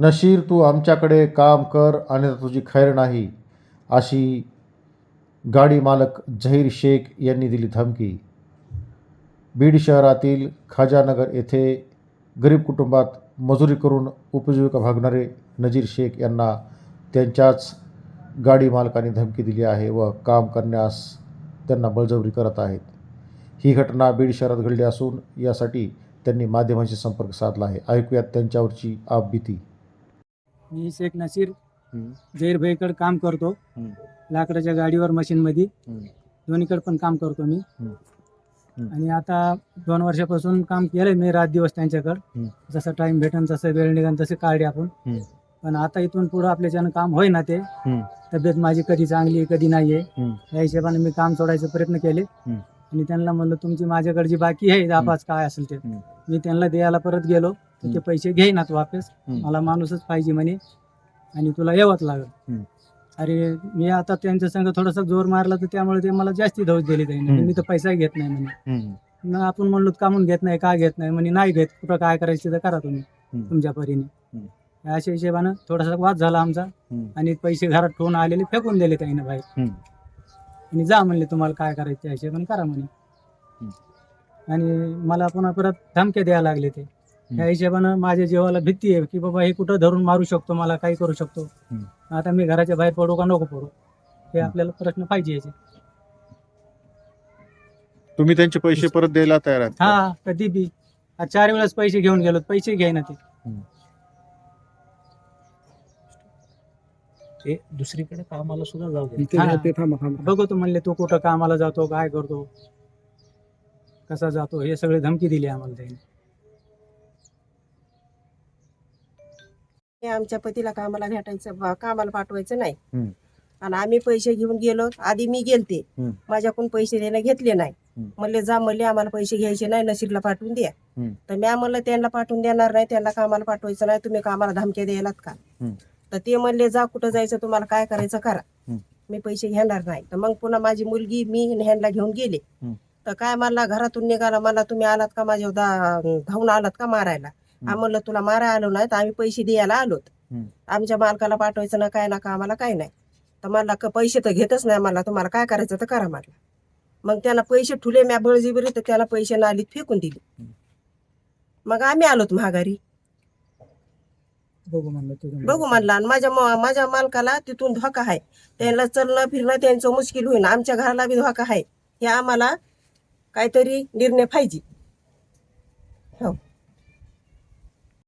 नशीर तू आमच्याकडे काम कर आणि तुझी खैर नाही अशी गाडी मालक झहीर शेख यांनी दिली धमकी. बीड शहरातील खाजानगर येथे गरीब कुटुंबात मजुरी करून उपजीविका भागणारे नजीर शेख यांना त्यांच्याच गाडी मालकाने धमकी दिली आहे व काम करण्यास त्यांना बळजबरी करत आहेत. ही घटना बीड शहरात घडली असून यासाठी त्यांनी माध्यमांशी संपर्क साधला आहे. ऐकूयात त्यांच्यावरची आपबीती. मी शेख नसीर जैर भाईकडे काम करतो. लाकडाच्या गाडीवर मशीनमध्ये. दोन्हीकडे पण काम करतो मी. आणि आता दोन वर्षापासून काम केलंय मी रात दिवस त्यांच्याकडं. जसा टाइम भेटन तसं वेळ निघन तसे काढले आपण. पण आता इथून पुढं आपल्याच्यानं काम होईना ते. हम्म. तब्येत माझी कधी चांगली आहे कधी नाही आहे हम्म. या हिशोबाने मी काम सोडायचे प्रयत्न केले. आणि त्यांना म्हणलं तुमची माझ्याकडे जी बाकी आहे पाच काय असेल ते. मी त्यांना द्यायला परत गेलो. तर ते. पैसे घेईनात वापस हम्म. मला माणूसच पाहिजे म्हणे आणि तुला यावंच लागल हम्म. अरे मी आता त्यांच्या संग थोडासा जोर मारला तर त्यामुळे ते मला जास्ती धोस दिली त्यांनी हम्म. मी तर पैसा घेत नाही म्हणे मग आपण म्हणलो कामून घेत नाही का घेत नाही म्हणे नाही घेत कुठं काय करायचं तर करा तुम्ही हम्म. तुमच्या परीने. अशा हिशोबानं थोडासा वाद झाला आमचा हम्म. आणि पैसे घरात ठेवून आलेले फेकून दिले त्याने बाहेर हम्म. आणि जा म्हणले तुम्हाला काय करायचं त्या हिशोबाने करा म्हणे आणि मला पुन्हा परत धमक्या द्यायला लागले ते त्या हिशोबानं माझ्या जीवाला भीती आहे की बाबा हे कुठं धरून मारू शकतो मला काही करू शकतो. आता मी घराच्या बाहेर पडू का नको पडू? हे. आपल्याला प्रश्न पाहिजे याचे. तुम्ही त्यांचे पैसे परत द्यायला तयार आहात का? हा कधी बी. आज चार वेळेस पैसे घेऊन गेलो पैसे घ्यायना ते. ते दुसरीकडे कामाला सुद्धा जाऊ दे. हा. बघतो म्हणले तो कुठं कामाला जातो काय करतो? कसा जातो? हे सगळे धमकी दिली आम्हाला त्याने. हे आमच्या पतीला कामाला भेटायचं बा- कामाला पाठवायचं नाही हम्म. आणि आम्ही पैसे घेऊन गेलो आधी मी गेलते हम्म. माझ्याकडून पैसे देणं घेतले नाही हम्म. म्हणले जा म्हणले आम्हाला पैसे घ्यायचे नाही नशीबला पाठवून द्या हम्म. तर मी म्हणलं त्यांना पाठवून देणार नाही त्यांना कामाला पाठवायचं नाही तुम्ही कामाला धमक्या द्यायलात का हम्म. तर ते म्हणले जा कुठं जायचं तुम्हाला काय करायचं करा हम्म. मी पैसे घेणार नाही तर मग पुन्हा माझी मुलगी मी आणि ह्यांना घेऊन गेले हम्म. तर काय मला घरातून निघाला मला तुम्ही आलात का माझ्या दा- धावून आलात का मारायला आम्ही म्हणलं तुला मारा आलो नाही तर आम्ही पैसे द्यायला आलोत. आमच्या मालकाला पाठवायचं ना काय ना का आम्हाला काय नाही. तर मला पैसे तर घेतच नाही मला तुम्हाला काय करायचं तर करा मला मग त्यांना पैसे ठुले म्या बळजीबरी तर त्याला पैसे नालीत फेकून दिले. मग आम्ही आलोत महागारी बघू म्हणलं बघू म्हणला आणि माझ्या माझ्या मालकाला तिथून धोका आहे. त्यांना चलणं फिरणं त्यांचं मुश्किल होईल आमच्या घराला बी धोका आहे. हे आम्हाला काहीतरी निर्णय पाहिजे.